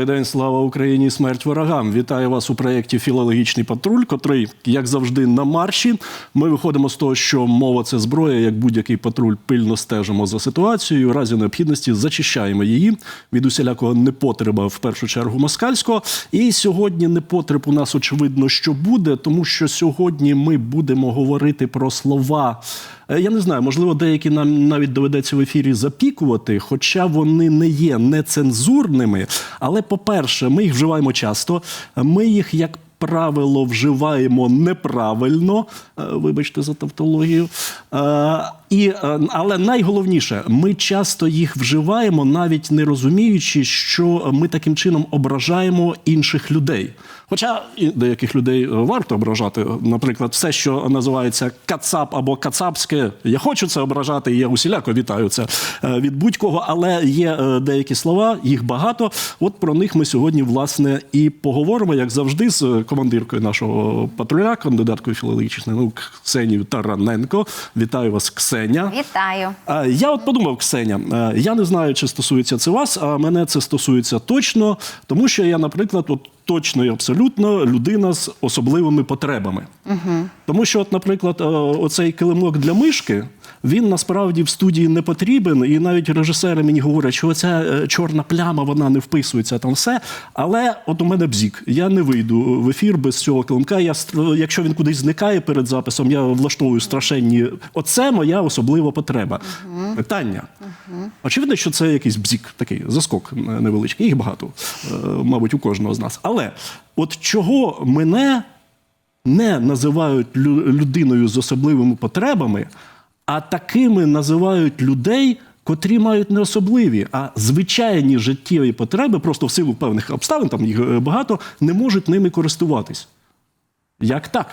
Добрий день, слава Україні, смерть ворогам. Вітаю вас у проєкті Філологічний патруль, котрий, як завжди, на марші. Ми виходимо з того, що мова це зброя, як будь-який патруль пильно стежимо за ситуацією. У разі необхідності зачищаємо її від усілякого непотреба, в першу чергу москальського. І сьогодні непотреб у нас очевидно, що буде, тому що сьогодні ми будемо говорити про слова. Е, Я не знаю, можливо, деякі нам навіть доведеться в ефірі запікувати, хоча вони не є нецензурними. Але, по-перше, ми їх вживаємо часто. Ми їх, як правило, вживаємо неправильно. Е, Вибачте за тавтологію. Е, І, але найголовніше, ми часто їх вживаємо, навіть не розуміючи, що ми таким чином ображаємо інших людей. Хоча і деяких людей е, варто ображати. Наприклад, все, що називається кацап або кацапське, я хочу це ображати, і я усіляко вітаю це е, від будь-кого. Але є е, деякі слова, їх багато. От про них ми сьогодні власне і поговоримо, як завжди, з командиркою нашого патруля, кандидаткою філологічних наук Ксенією Тараненко. Вітаю вас, Ксеня. Вітаю. Я от подумав, Ксеня, я не знаю, чи стосується це вас, а мене це стосується точно, тому що я, наприклад, от точно і абсолютно людина з особливими потребами. Угу. Тому що, от, наприклад, е, оцей килимок для мишки. Він насправді в студії не потрібен, і навіть режисери мені говорять, що ця е, чорна пляма вона не вписується там все. Але от у мене бзік. Я не вийду в ефір без цього килимка. Я якщо він кудись зникає перед записом, я влаштовую страшенні. Оце моя особлива потреба. Питання. Очевидно, що це якийсь бзік, такий заскок невеличкий. Їх багато, е, мабуть, у кожного з нас. Але от чого мене не називають людиною з особливими потребами, а такими називають людей, котрі мають не особливі, а звичайні життєві потреби, просто в силу певних обставин, там їх е, багато, не можуть ними користуватись. Як так?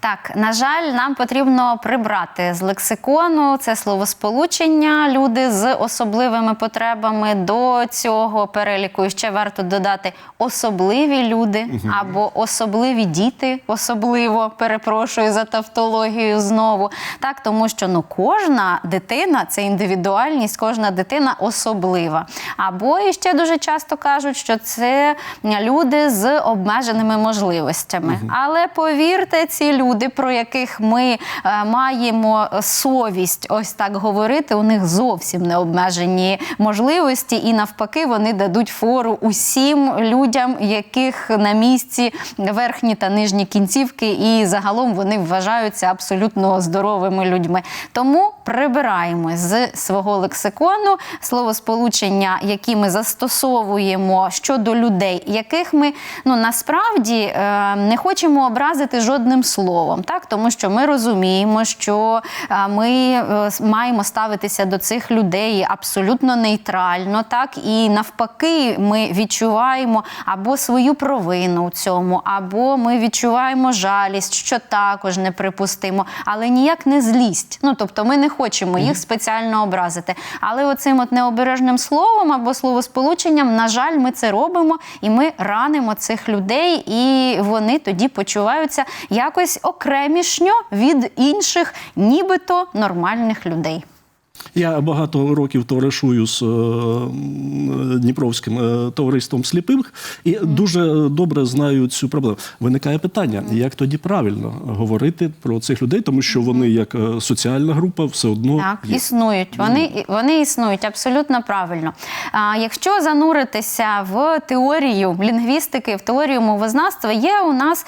Так, на жаль, нам потрібно прибрати з лексикону це словосполучення люди з особливими потребами. До цього переліку ще варто додати особливі люди або особливі діти, особливо перепрошую за тавтологію знову. Так, тому що ну кожна дитина це індивідуальність, кожна дитина особлива. Або і ще дуже часто кажуть, що це люди з обмеженими можливостями. Але повірте, ці люди, про яких ми е, маємо совість ось так говорити, у них зовсім не обмежені можливості, і навпаки, вони дадуть фору усім людям, яких на місці верхні та нижні кінцівки, і загалом вони вважаються абсолютно здоровими людьми. Тому прибираємо з свого лексикону словосполучення, які ми застосовуємо щодо людей, яких ми ну насправді е, не хочемо образити жодним словом, так тому що ми розуміємо, що е, ми е, маємо ставитися до цих людей абсолютно нейтрально, так і навпаки, ми відчуваємо або свою провину у цьому, або ми відчуваємо жалість, що також неприпустимо, але ніяк не злість. Ну тобто, ми не хочемо їх спеціально образити. Але оцим от необережним словом або словосполученням, на жаль, ми це робимо, і ми ранимо цих людей, і вони тоді почуваються якось окремішньо від інших, нібито нормальних людей. Я багато років товаришую з е, Дніпровським е, товариством сліпих і дуже добре знаю цю проблему. Виникає питання, як тоді правильно говорити про цих людей, тому що вони як е, соціальна група все одно Так, є. існують. Вони, вони існують абсолютно правильно. А, якщо зануритися в теорію лінгвістики, в теорію мовознавства, є у нас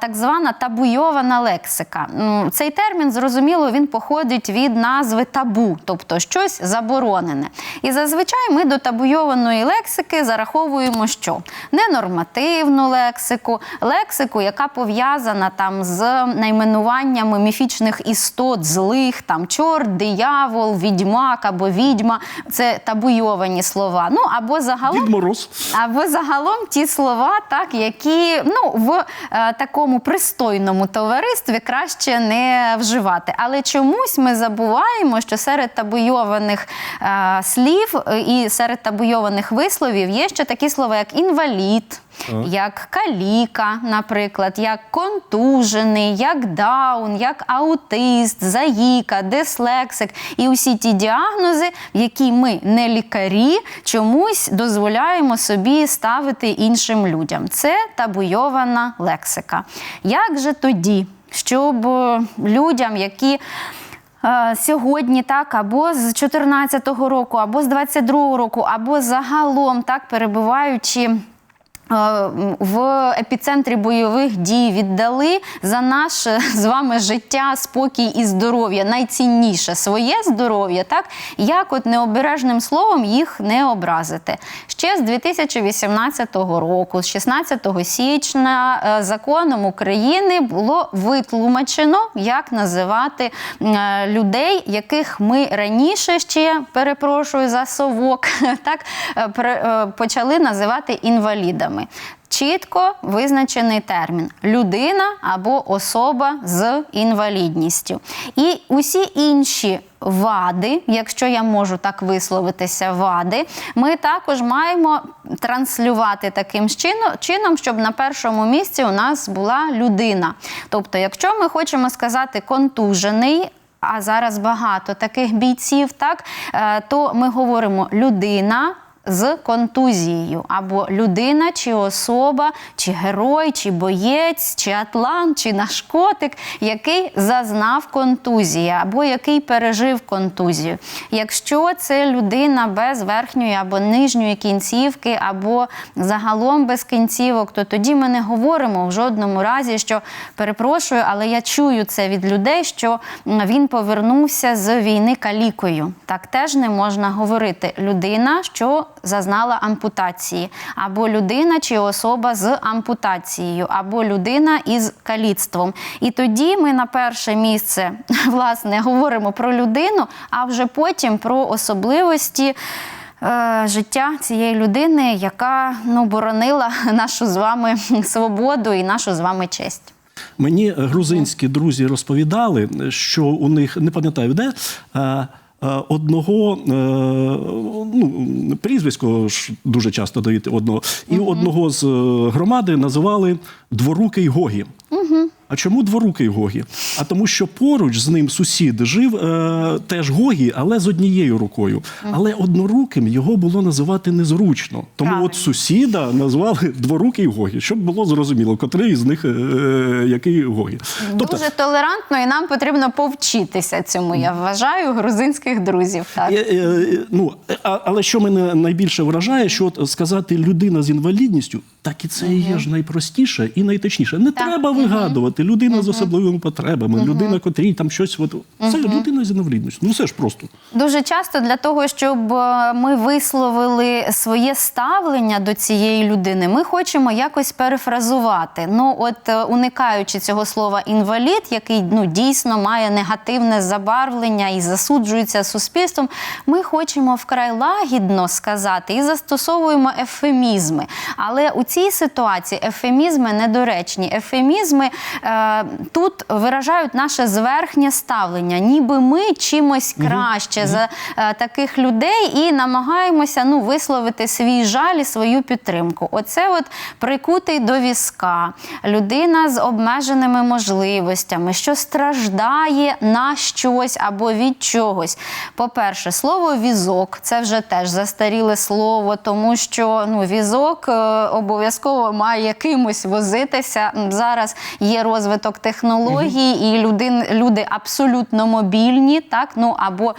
так звана табуйована лексика. Цей термін, зрозуміло, він походить від назви табу, тобто щось заборонене. І зазвичай ми до табуйованої лексики зараховуємо що? Ненормативну лексику, лексику, яка пов'язана там з найменуваннями міфічних істот, злих, там чорт, диявол, відьмак або відьма. Це табуйовані слова. Ну або загалом Дідмороз. Або загалом ті слова, так які ну в е, такому пристойному товаристві краще не вживати. Але чомусь ми забуваємо, що серед табуйованих табуйованих е, слів е, і серед табуйованих висловів є ще такі слова, як інвалід. Як каліка, наприклад, як контужений, як даун, як аутист, заїка, дислексик і усі ті діагнози, які ми не лікарі, чомусь дозволяємо собі ставити іншим людям. Це табуйована лексика. Як же тоді, щоб е, людям, які Сьогодні так, або з 14-го року, або з 22-го року, або загалом так перебуваючи. Е, В епіцентрі бойових дій віддали за наше з вами життя, спокій і здоров'я, найцінніше своє здоров'я, так як от необережним словом їх не образити. Ще з 2018 року, з 16 січня, е, законом України було витлумачено, як називати е, людей, яких ми раніше ще перепрошую за совок, так почали називати інвалідами. Чітко визначений термін людина або особа з інвалідністю. І усі інші вади, якщо я можу так висловитися, вади, ми також маємо транслювати таким чином, щоб на першому місці у нас була людина. Тобто, якщо ми хочемо сказати контужений. А зараз багато таких бійців, так е, то ми говоримо людина з контузією, або людина, чи особа, чи герой, чи боєць, чи атлант, чи наш котик, який зазнав контузії, або який пережив контузію. Якщо це людина без верхньої або нижньої кінцівки, або загалом без кінцівок, то тоді ми не говоримо в жодному разі, що перепрошую, але я чую це від людей, що він повернувся з війни калікою. Так теж не можна говорити. Людина, що зазнала ампутації, або людина чи особа з ампутацією, або людина із каліцтвом. І тоді ми на перше місце власне говоримо про людину, а вже потім про особливості. е, Життя цієї людини, яка ну боронила нашу з вами свободу і нашу з вами честь. Мені грузинські друзі розповідали, що у них не пам'ятаю де. Е, Одного е, ну, прізвисько ж дуже часто дають одного, і одного з е, громади називали дворукий Гогі. А чому дворукий Гогі? А тому, що поруч з ним сусід жив е, теж Гогі, але з однією рукою. Але одноруким його було називати незручно. Тому Правильно. от сусіда назвали дворукий Гогі, щоб було зрозуміло, котрий з них е, е, який Гогі. Тобто, Дуже толерантно, і нам потрібно повчитися цьому. Я вважаю грузинських друзів. Так. Е, е, ну, а- але що мене найбільше вражає, що от сказати людина з інвалідністю, так і це є ж найпростіше і найточніше. Не Так. треба вигадувати. Людина з особливими потребами, людина, котрій там щось. От, це людина з інвалідністю. Ну все ж просто. Дуже часто для того, щоб е, ми висловили своє ставлення до цієї людини, ми хочемо якось перефразувати. Ну, от е, уникаючи цього слова інвалід, який ну дійсно має негативне забарвлення і засуджується суспільством, ми хочемо вкрай лагідно сказати і застосовуємо ефемізми. Але у цій ситуації ефемізми недоречні. Ефемізми е, тут виражають наше зверхнє ставлення, ніби ми чимось краще за е, таких людей і намагаємося ну, висловити свій жаль і свою підтримку. Оце от прикутий до візка, людина з обмеженими можливостями, що страждає на щось або від чогось. По-перше, слово візок це вже теж застаріле слово, тому що ну, візок е, обов'язково має якимось возитися. Зараз є розвиток технологій, і людин, люди абсолютно мобільні, так ну або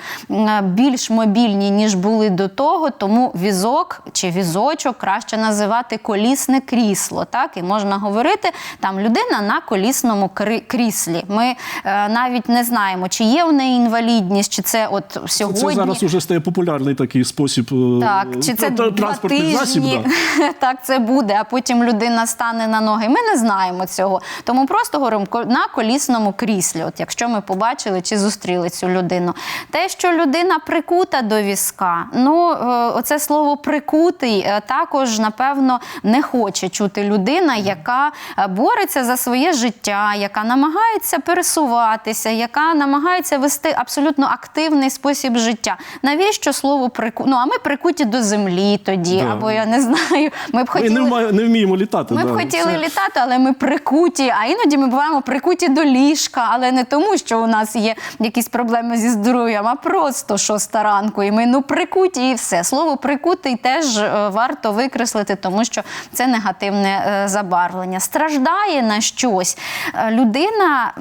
більш мобільні ніж були до того. Тому візок чи візочок краще називати колісне крісло. Так і можна говорити там людина на колісному кріслі. Ми е, навіть не знаємо, чи є в неї інвалідність, чи це от сьогодні. Це зараз уже стає популярний такий спосіб е, Так, чи це два засіб. Да. так це буде, а потім людина стане на ноги. Ми не знаємо цього. Тому просто просто говоримо ко- на колісному кріслі. От якщо ми побачили чи зустріли цю людину, те, що людина прикута до візка, ну е, оце слово прикутий е, також напевно не хоче чути людина, яка е, бореться за своє життя, яка намагається пересуватися, яка намагається вести абсолютно активний спосіб життя. Навіщо слово прику? Ну а ми прикуті до землі тоді, Да. або я не знаю. Ми б Ми хотіли. не, вма- не вміємо літати. Ми б хотіли Це- літати, але ми прикуті. А іноді ми буваємо прикуті до ліжка, але не тому, що у нас є якісь проблеми зі здоров'ям, а просто шоста ранку. І ми ну прикуті і все. Слово прикутий теж е, варто викреслити, тому що це негативне е, забарвлення. Страждає на щось. Е, Людина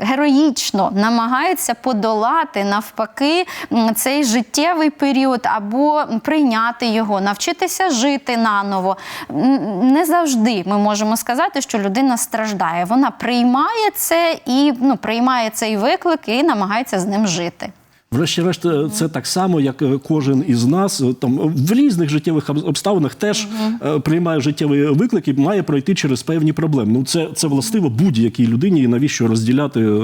героїчно намагається подолати навпаки цей життєвий період або прийняти його, навчитися жити наново. Не завжди ми можемо сказати, що людина страждає. Вона приймає це і ну, приймає цей виклик і намагається з ним жити. Врешті-решт, е, це так само, як е, кожен із нас е, там в різних життєвих обставинах теж е, приймає життєвий виклик і має пройти через певні проблеми. Ну це, це властиво будь-якій людині. І навіщо розділяти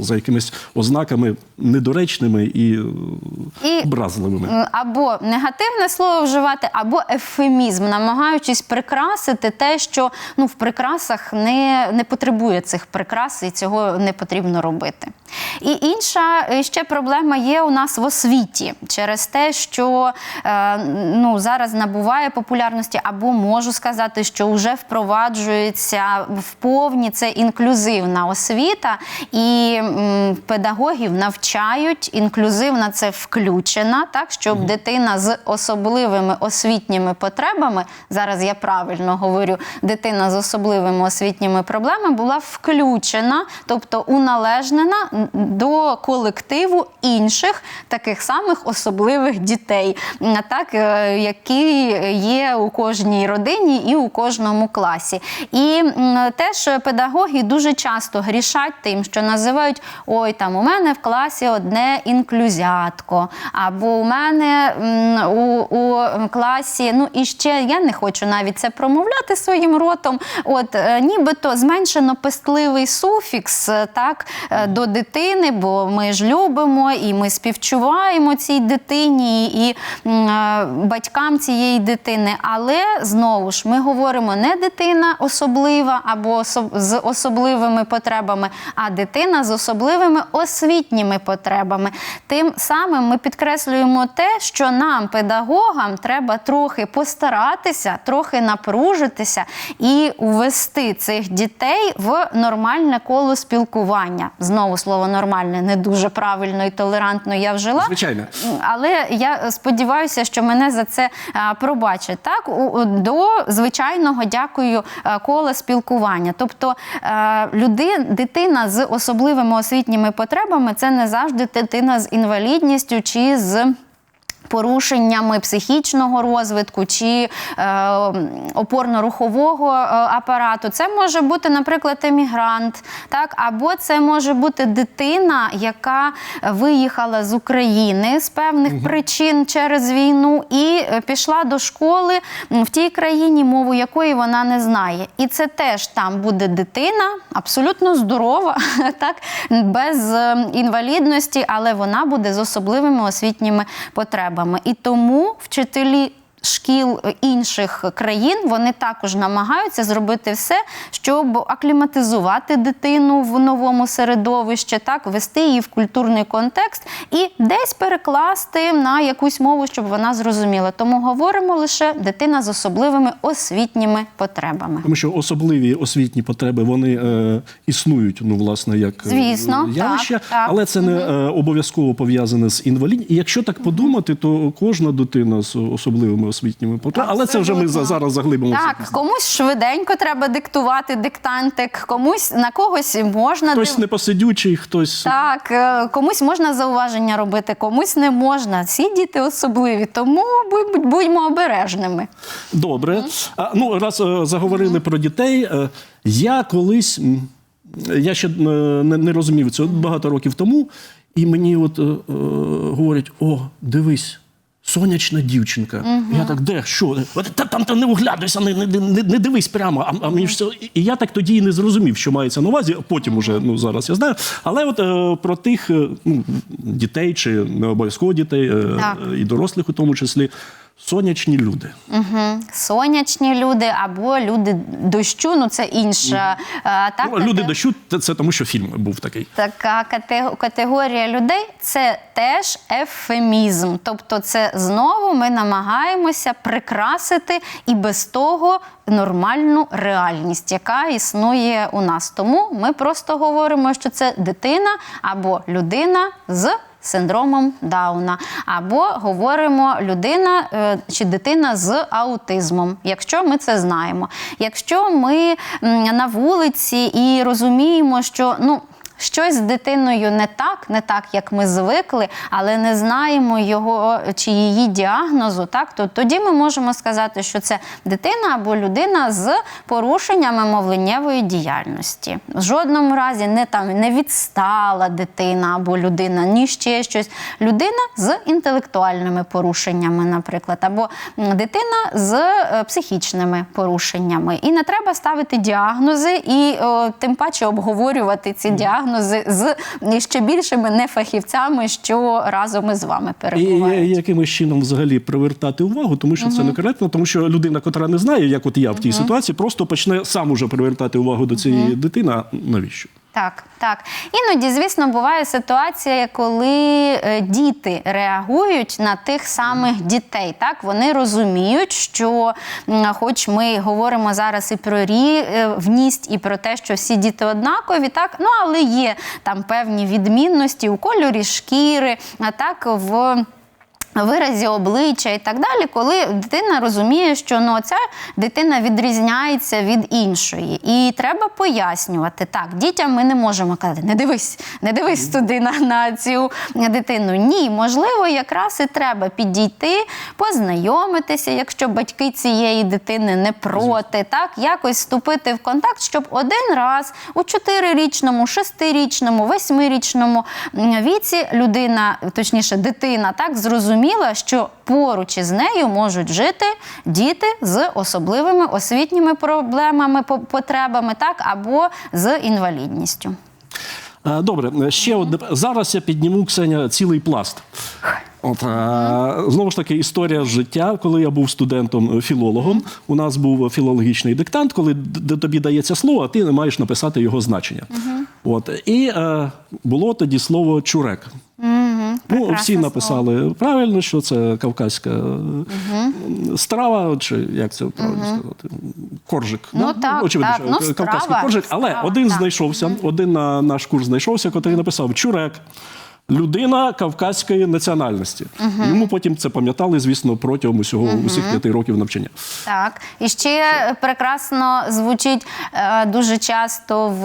за якимись ознаками недоречними і, І образливими. Або негативне слово вживати, або ефемізм, намагаючись прикрасити те, що ну, в прикрасах не, не потребує цих прикрас, і цього не потрібно робити. І інша ще проблема є у нас в освіті через те, що е, ну, зараз набуває популярності, або можу сказати, що вже впроваджується в повні це інклюзивна освіта, і педагогів навчають інклюзивна це включена, так щоб дитина з особливими освітніми потребами, зараз я правильно говорю, дитина з особливими освітніми проблемами була включена, тобто уналежнена до колективу інших таких самих особливих дітей, так е, які є у кожній родині і у кожному класі. І теж педагоги дуже часто грішать тим, що називають ой, там у мене в класі одне інклюзятко, або у мене у, у класі, ну і ще я не хочу навіть це промовляти своїм ротом. От е, нібито зменшено пестливий суфікс е, так до дитини, бо ми ж любимо і ми співчуваємо цій дитині і е, батькам цієї дитини. Але знову ж ми говоримо не дитина особлива або з особливими потребами, а дитина з особливими освітніми потребами. Тим самим ми підкреслюємо те, що нам, педагогам, треба трохи постаратися, трохи напружитися і увести цих дітей в нормальне коло спілкування. Знову слово нормальне не дуже правильно і толерантно я вжила. Звичайно. Але я сподіваюся, що мене за це пробачать. Так, до звичайного дякую кола спілкування. Тобто людина люди, дитина з особливими освітніми потребами це не завжди дитина з інвалідністю чи з. Порушеннями психічного розвитку чи е, опорно-рухового е, апарату, це може бути, наприклад, емігрант, так або це може бути дитина, яка виїхала з України з певних причин через війну і е, пішла до школи в тій країні, мову якої вона не знає. І це теж там буде дитина абсолютно здорова, так без е, інвалідності, але вона буде з особливими освітніми потребами. І тому вчителі. Шкіл інших країн вони також намагаються зробити все, щоб акліматизувати дитину в новому середовищі, так ввести її в культурний контекст і десь перекласти на якусь мову, щоб вона зрозуміла. Тому говоримо лише дитина з особливими освітніми потребами. Тому що особливі освітні потреби вони е, існують, ну власне, як е, Звісно, явище, так, так. але це не е, обов'язково пов'язане з інвалідністю. І якщо так подумати, то кожна дитина з особливими освітніми потребами, але це вже ми за- зараз заглибимося. Так, комусь швиденько треба диктувати диктантик, комусь на когось можна Хтось непосидючий, хтось Так, е, комусь можна зауваження робити, комусь не можна. Всі діти особливі, тому будь- будьмо обережними. Добре. А, ну, раз е, заговорили про дітей, е, я колись, я ще не, не розумів цього багато років тому, і мені от е, говорять: о, дивись, Сонячна дівчинка. Я так, де, що? Та, там, та не оглядайся, не, не, не, не дивись прямо. А, а мені ж все. І я так тоді і не зрозумів, що мається на увазі. Потім уже, ну зараз я знаю. Але от е, про тих е, ну, дітей, чи не обов'язково дітей, е, е, і дорослих у тому числі, сонячні люди. Сонячні люди або люди дощу, ну це інша. е, Так, Ну, люди дощу, це, це тому, що фільм був такий. Така кате- категорія людей це теж ефемізм. Тобто, це знову ми намагаємося прикрасити і без того нормальну реальність, яка існує у нас. Тому ми просто говоримо, що це дитина або людина з. Синдромом Дауна, або говоримо людина е, чи дитина з аутизмом, якщо ми це знаємо. Якщо ми на вулиці і розуміємо, що ну. Щось з дитиною не так, не так, як ми звикли, але не знаємо його чи її діагнозу, так то тоді ми можемо сказати, що це дитина або людина з порушеннями мовленнєвої діяльності. В жодному разі не там не відстала дитина або людина, ні ще щось. Людина з інтелектуальними порушеннями, наприклад, або дитина з е, психічними порушеннями. І не треба ставити діагнози і о, тим паче обговорювати ці діагнози з ще більшими нефахівцями, що разом із вами І і якимось чином взагалі привертати увагу, тому що це некоректно, тому що людина, котра не знає, як от я в тій ситуації, просто почне сам уже привертати увагу до цієї дитини. Навіщо? Так, так. Іноді, звісно, буває ситуація, коли е, діти реагують на тих самих дітей. Так, вони розуміють, що, хоч ми говоримо зараз і про рівність, і про те, що всі діти однакові, так, ну але є там певні відмінності у кольорі шкіри, а так в. Виразі обличчя і так далі, коли дитина розуміє, що ну ця дитина відрізняється від іншої, і треба пояснювати так. Дітям ми не можемо казати, не дивись, не дивись туди на, на цю дитину. Ні, можливо, якраз і треба підійти, познайомитися, якщо батьки цієї дитини не проти, так якось вступити в контакт, щоб один раз у чотирирічному, шестирічному, восьмирічному віці людина, точніше, дитина, так зрозуміла, що поруч із нею можуть жити діти з особливими освітніми проблемами, по- потребами, так або з інвалідністю. Е, Добре, ще одне. Зараз я підніму Ксеня цілий пласт. От, е, знову ж таки, історія з життя, коли я був студентом-філологом. У нас був філологічний диктант, коли тобі дається слово, а ти не маєш написати його значення. От, і е, було тоді слово чурек. Ну, всі написали правильно, що це кавказька угу. страва, чи як це правильно сказати? Коржик. Ну, так, Очевидно, так. що Ну, кавказький коржик. Але страва, один так. знайшовся, один на наш курс знайшовся, який написав Чурек. Людина кавказької національності. Йому потім це пам'ятали, звісно, протягом усього усіх п'яти років навчання. Так, і ще прекрасно звучить е, дуже часто в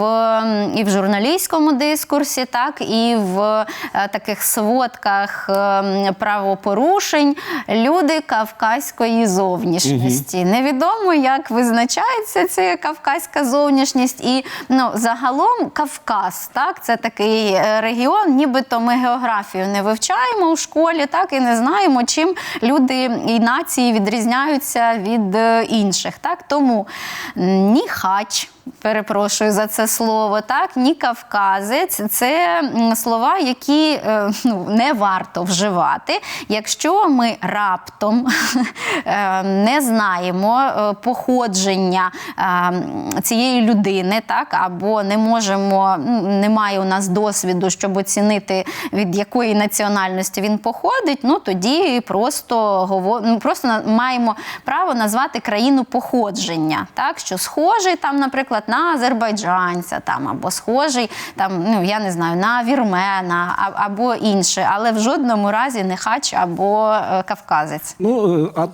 і в журналістському дискурсі, так і в е, таких сводках е, правопорушень люди кавказької зовнішності. Невідомо, як визначається ця кавказька зовнішність, і ну загалом Кавказ, так це такий регіон, нібито ми географію не вивчаємо у школі, так і не знаємо, чим люди і нації відрізняються від е, інших. Так тому ні хач. Перепрошую за це слово, так ні кавказець це слова, які е, ну, не варто вживати, якщо ми раптом е, не знаємо е, походження цієї людини, так або не можемо, немає у нас досвіду, щоб оцінити від якої національності він походить. Ну тоді просто ну, просто маємо право назвати країну походження, так що схожий там, наприклад, на азербайджанця, там або схожий там, ну я не знаю, на вірмена або інше, але в жодному разі не хач або е, кавказець. Ну, е, а е,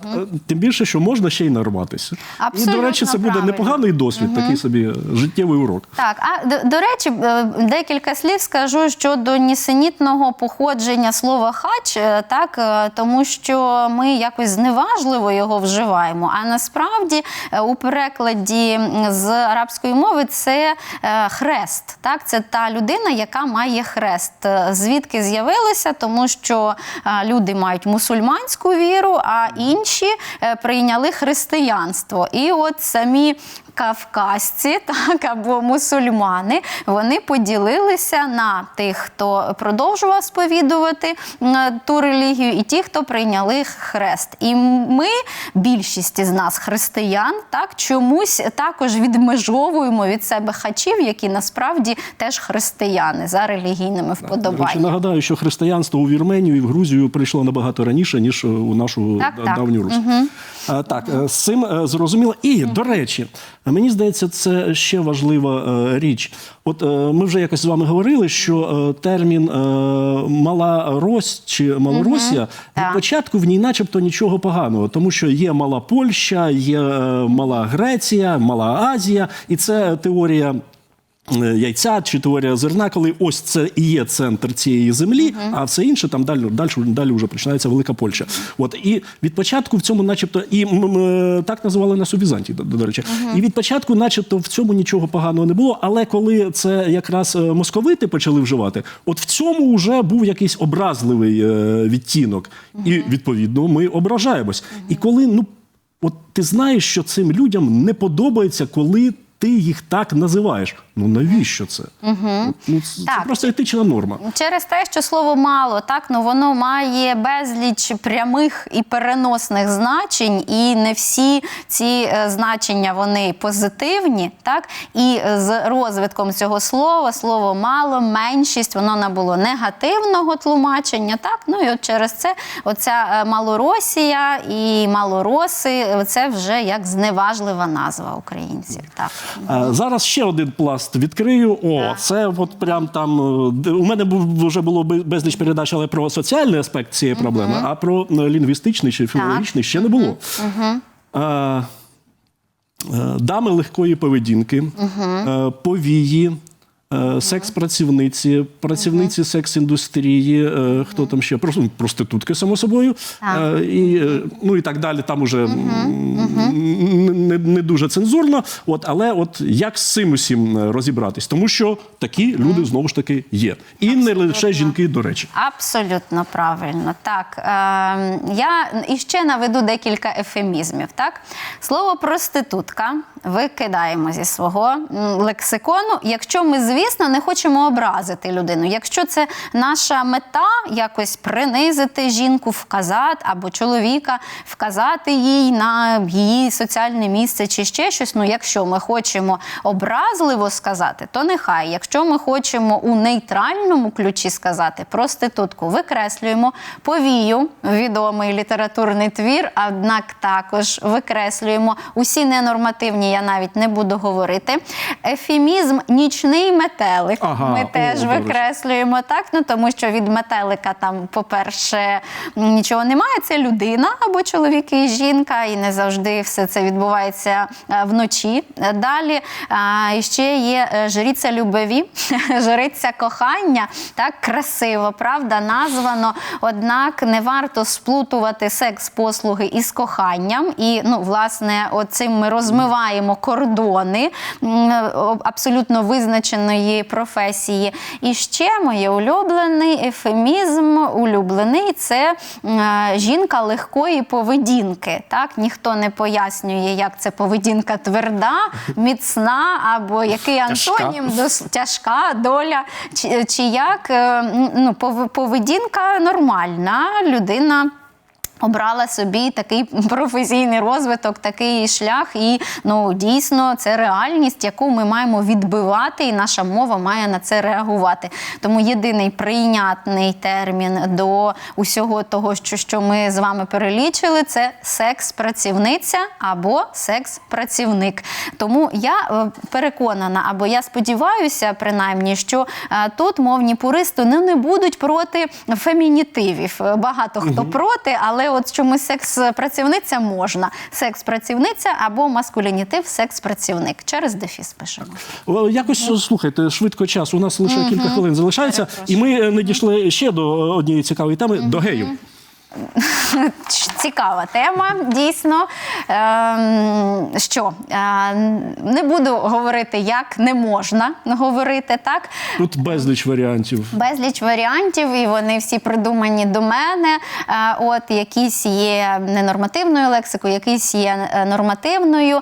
тим більше, що можна ще й нарватися. Абсолютно І, до речі, це буде правильно. непоганий досвід, такий собі життєвий урок. Так, а до, до речі, декілька слів скажу щодо нісенітного походження слова хач, так тому що ми якось зневажливо його вживаємо. А насправді у перекладі з арабської арабської мови це е, хрест. Так, це та людина, яка має хрест. Е, Звідки з'явилося? Тому що е, люди мають мусульманську віру, а інші прийняли християнство. І от самі кавказці, так або мусульмани, вони поділилися на тих, хто продовжував сповідувати ту релігію, і ті, хто прийняли хрест. І ми, більшість із нас, християн, так чомусь також відмежовуємо від себе хачів, які насправді теж християни за релігійними вподобаннями. нагадаю, що християнство у Вірменію і в Грузію прийшло набагато раніше, ніж е, у нашу Так, да- так. давню Русь. А, так, е, з цим зрозуміло. І, до речі, мені здається, це ще важлива е, річ. От е, ми вже якось з вами говорили, що е, термін мала Рось чи Малоросія від початку в ній начебто нічого поганого, тому що є мала Польща, є мала Греція, мала Азія, і це теорія. Е, Яйця чи теорія зерна, коли ось це і є центр цієї землі, а все інше там далі, далі, далі вже починається Велика Польща. От і від початку в цьому, начебто, і м, м, так називали нас у Візантії, до, до речі. І від початку, начебто, в цьому нічого поганого не було. Але коли це якраз е, московити почали вживати, от в цьому вже був якийсь образливий е, відтінок, і відповідно ми ображаємось. І коли ну от ти знаєш, що цим людям не подобається, коли ти їх так називаєш. Ну навіщо це? Ну, це, Так. просто етична норма. Через те, що слово мало, так ну воно має безліч прямих і переносних значень, і не всі ці е, значення вони позитивні, так і з розвитком цього слова слово мало, меншість, воно набуло негативного тлумачення. Так, ну і от через це оця е, малоросія і малороси, це вже як зневажлива назва українців. Так. А, зараз ще один пласт відкрию. О, це от прям там. е, У мене вже було безліч передач, але про соціальний аспект цієї проблеми, а про е, лінгвістичний чи філологічний ще не було. А, е, Дами легкої поведінки, е, повії, секс-працівниці, працівниці секс-індустрії, е, хто там ще ну, проститутки, само собою, Е, і, е, ну і так далі. Там уже не, не дуже цензурно. От, але от як з цим усім е, розібратись? Тому що такі люди знову ж таки є. І не лише жінки, до речі. Абсолютно правильно. Так, е, я іще наведу декілька ефемізмів. Так? Слово проститутка викидаємо зі свого лексикону, якщо ми, звісно, не хочемо образити людину. Якщо це наша мета якось принизити жінку, вказати або чоловіка, вказати їй на її соціальне місце чи ще щось. Ну, якщо ми хочемо образливо сказати, то нехай. Якщо ми хочемо у нейтральному ключі сказати проститутку, викреслюємо повію, відомий літературний твір, однак також викреслюємо усі ненормативні, я навіть не буду говорити. Ефемізм нічний метелик. Ага, ми о, теж добре. викреслюємо так, ну тому що від метелика там, по-перше, нічого немає. Це людина або чоловік і жінка, і не завжди все це відбувається е, вночі. Далі е, ще є е, жриця любові, жриця кохання. Так красиво, правда, названо. Однак не варто сплутувати секс-послуги із коханням. І ну, власне, оцим ми розмиваємо кордони м, о- абсолютно професії. І ще моє улюблений ефемізм, улюблений це е, жінка легкої поведінки. Так, ніхто не пояснює, як це поведінка тверда, міцна або який антонім дос- тяжка доля, чи, чи як е, ну, поведінка нормальна людина. Обрала собі такий професійний розвиток, такий шлях, і ну дійсно це реальність, яку ми маємо відбивати, і наша мова має на це реагувати. Тому єдиний прийнятний термін до усього того, що, що ми з вами перелічили, це секс-працівниця або секс-працівник. Тому я е, переконана, або я сподіваюся, принаймні, що е, тут мовні пуристи ну, не будуть проти фемінітивів. Е, Багато хто проти, але от чомусь секс-працівниця можна. Секс-працівниця або маскулінітив секс-працівник. Через дефіс пишемо. Якось слухайте, швидко час. У нас лише кілька хвилин залишається, і ми е, не дійшли ще до однієї цікавої теми до геїв. Цікава тема, дійсно. Ем, що е, не буду говорити, як не можна говорити, так? Тут безліч варіантів. Безліч варіантів, і вони всі придумані до мене. Е, От якісь є ненормативною лексикою, якісь є е, нормативною.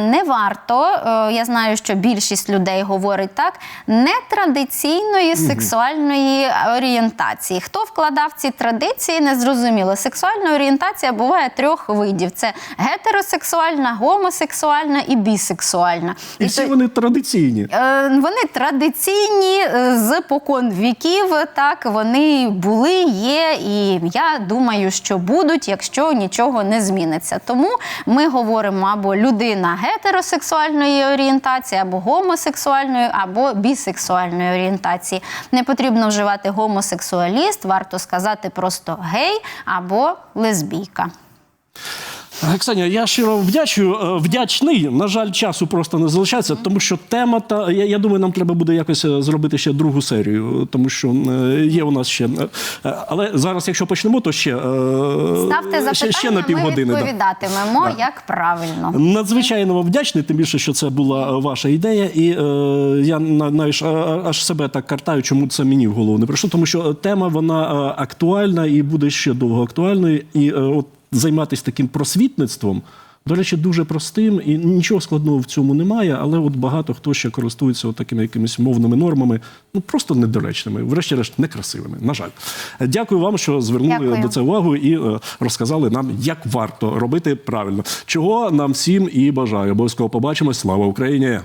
Не варто. Я знаю, що більшість людей говорить так. Нетрадиційної сексуальної орієнтації. Хто вкладав ці традиції, не зрозуміло. Сексуальна орієнтація буває трьох видів: це гетеросексуальна, гомосексуальна і бісексуальна. І всі то- вони традиційні. Е, Вони традиційні е, з покон віків. Так вони були, є, і я думаю, що будуть, якщо нічого не зміниться. Тому ми говоримо або людина гетеросексуальної орієнтації, або гомосексуальної, або бісексуальної орієнтації. Не потрібно вживати гомосексуаліст, варто сказати просто гей або лесбійка. Ксенія, я щиро вдячую, е, вдячний. На жаль, часу просто не залишається, тому що тема та я, я думаю, нам треба буде якось е, зробити ще другу серію, тому що е, є у нас ще. е, е, Але зараз, якщо почнемо, то ще, е, Ставте запитання, ще, на ми півгодини. да. відповідатимемо, як правильно. Надзвичайно вам вдячний, тим більше, що це була е, ваша ідея, і е, я на- навіть аж себе так картаю, чому це мені в голову не прийшло. Тому що тема вона е, актуальна і буде ще довго актуальною. І е, от займатися таким просвітництвом. До речі, дуже простим і нічого складного в цьому немає, але от багато хто ще користується от такими якимись мовними нормами, ну просто недоречними, врешті-решт некрасивими. На жаль, дякую вам, що звернули Дякую. до цього увагу і е, розказали нам, як варто робити правильно. Чого нам всім і бажаю. Обов'язково побачимось. Слава Україні!